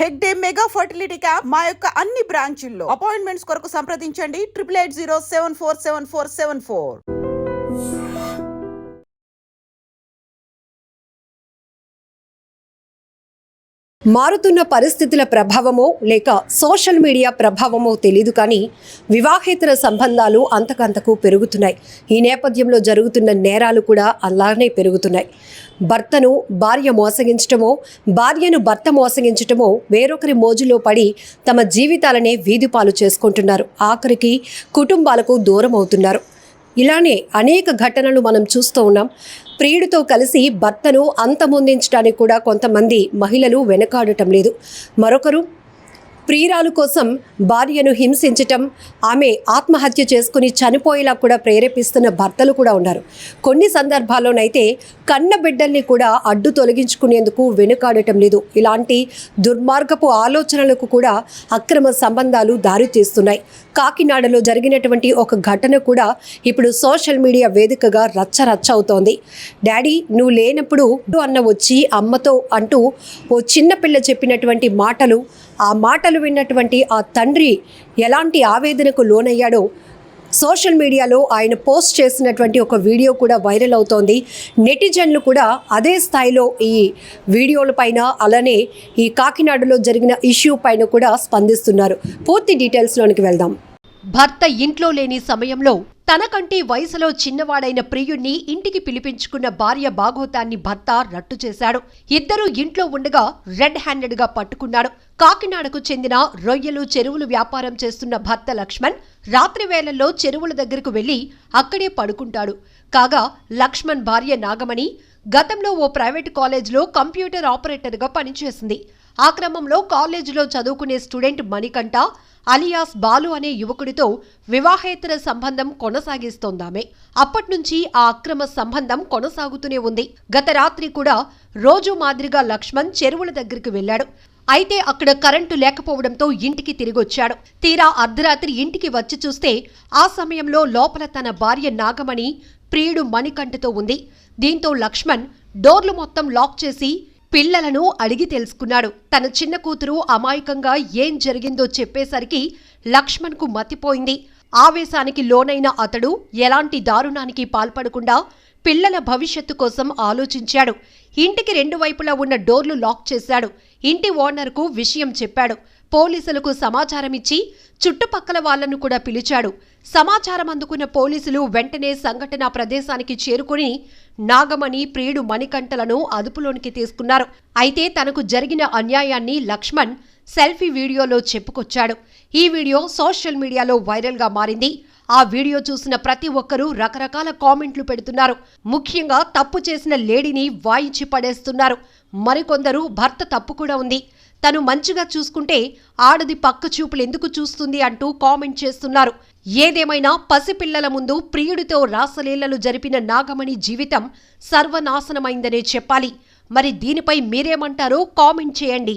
Hegde mega fertility camp మా యొక్క అన్ని బ్రాంచుల్లో. అపాయింట్మెంట్స్ కొరకు సంప్రదించండి. Triple eight zero seven four seven four seven four. మారుతున్న పరిస్థితుల ప్రభావమో లేక సోషల్ మీడియా ప్రభావమో తెలియదు కానీ వివాహేతర సంబంధాలు అంతకంతకు పెరుగుతున్నాయి. ఈ నేపథ్యంలో జరుగుతున్న నేరాలు కూడా అలానే పెరుగుతున్నాయి. భర్తను భార్య మోసగించటమో భార్యను భర్త మోసగించటమో వేరొకరి మోజులో పడి తమ జీవితాలనే వీధిపాలు చేసుకుంటున్నారు. ఆఖరికి కుటుంబాలకు దూరం అవుతున్నారు ఇలానే అనేక ఘటనలు మనం చూస్తూ ఉన్నాం. ప్రియుడితో కలిసి భర్తను అంతమొందించడానికి కూడా కొంతమంది మహిళలు వెనకాడటం లేదు. మరొకరు ప్రియురాలు కోసం భార్యను హింసించటం ఆమె ఆత్మహత్య చేసుకుని చనిపోయేలా కూడా ప్రేరేపిస్తున్న భర్తలు కూడా ఉన్నారు. కొన్ని సందర్భాల్లోనైతే కన్న బిడ్డల్ని కూడా అడ్డు తొలగించుకునేందుకు వెనుకాడటం లేదు. ఇలాంటి దుర్మార్గపు ఆలోచనలకు కూడా అక్రమ సంబంధాలు దారితీస్తున్నాయి కాకినాడలో జరిగినటువంటి ఒక ఘటన కూడా ఇప్పుడు సోషల్ మీడియా వేదికగా రచ్చ రచ్చ అవుతోంది. డాడీ నువ్వు లేనప్పుడు అన్న వచ్చి అమ్మతో అంటూ ఓ చిన్న పిల్ల చెప్పినటువంటి మాటలు ఆ మాటలు విన్నటువంటి ఆ తండ్రి ఎలాంటి ఆవేదనకు లోనయ్యాడో సోషల్ మీడియాలో ఆయన పోస్ట్ చేసినటువంటి ఒక వీడియో కూడా వైరల్ అవుతోంది. నెటిజన్లు కూడా అదే స్థాయిలో ఈ వీడియోల పైన అలానే ఈ కాకినాడలో జరిగిన ఇష్యూ పైన కూడా స్పందిస్తున్నారు. పూర్తి డీటెయిల్స్లోనికి వెళ్దాం. భర్త ఇంట్లో లేని సమయంలో తనకంటే వయసులో చిన్నవాడైన ప్రియుణ్ణి ఇంటికి పిలిపించుకున్న భార్య బాగోతాన్ని భర్త రట్టు చేశాడు. ఇద్దరూ ఇంట్లో ఉండగా రెడ్ హ్యాండెడ్గా పట్టుకున్నాడు. కాకినాడకు చెందిన రొయ్యలు చెరువులు వ్యాపారం చేస్తున్న భర్త లక్ష్మణ్ రాత్రి వేళల్లో చెరువుల దగ్గరకు వెళ్ళి అక్కడే పడుకుంటాడు. కాగా లక్ష్మణ్ భార్య నాగమణి గతంలో ఓ ప్రైవేట్ కాలేజ్లో కంప్యూటర్ ఆపరేటర్గా పనిచేసింది. ఆ క్రమంలో కాలేజీలో చదువుకునే స్టూడెంట్ మణికంఠ అలియాస్ బాలు అనే యువకుడితో వివాహేతర సంబంధం కొనసాగిస్తోందామె. అప్పట్నుంచి ఆ అక్రమ సంబంధం కొనసాగుతూనే ఉంది. గత రాత్రి కూడా రోజు మాదిరిగా లక్ష్మణ్ చెరువుల దగ్గరికి వెళ్ళాడు. అయితే అక్కడ కరెంటు లేకపోవడంతో ఇంటికి తిరిగొచ్చాడు. తీరా అర్ధరాత్రి ఇంటికి వచ్చి చూస్తే ఆ సమయంలో లోపల తన భార్య నాగమణి ప్రియుడు మణికంఠతో ఉంది. దీంతో లక్ష్మణ్ డోర్లు మొత్తం లాక్ చేసి పిల్లలను అడిగి తెలుసుకున్నాడు. తన చిన్న కూతురు అమాయకంగా ఏం జరిగిందో చెప్పేసరికి లక్ష్మణ్కు మతిపోయింది. ఆవేశానికి లోనైన అతడు ఎలాంటి దారుణానికి పాల్పడకుండా పిల్లల భవిష్యత్తు కోసం ఆలోచించాడు. ఇంటికి రెండు వైపులా ఉన్న డోర్లు లాక్ చేశాడు. ఇంటి ఓనర్కు విషయం చెప్పాడు. పోలీసులకు సమాచారం ఇచ్చి చుట్టుపక్కల వాళ్ళను కూడా పిలిచాడు. సమాచారం అందుకున్న పోలీసులు వెంటనే సంఘటనా ప్రదేశానికి చేరుకుని నాగమణి ప్రియుడు మణికంఠలను అదుపులోనికి తీసుకున్నారు. అయితే తనకు జరిగిన అన్యాయాన్ని లక్ష్మణ్ సెల్ఫీ వీడియోలో చెప్పుకొచ్చాడు. ఈ వీడియో సోషల్ మీడియాలో వైరల్గా మారింది. ఆ వీడియో చూసిన ప్రతి ఒక్కరూ రకరకాల కామెంట్లు పెడుతున్నారు. ముఖ్యంగా తప్పు చేసిన లేడీని వాయించి పడేస్తున్నారు. మరికొందరు భర్త తప్పు కూడా ఉంది. తను మంచిగా చూసుకుంటే ఆడది పక్క చూపులు ఎందుకు చూస్తుంది అంటూ కామెంట్ చేస్తున్నారు. ఏదేమైనా పసిపిల్లల ముందు ప్రియుడితో రాసలీలలు జరిపిన నాగమణి జీవితం సర్వనాశనమైందనే చెప్పాలి. మరి దీనిపై మీరేమంటారో కామెంట్ చేయండి.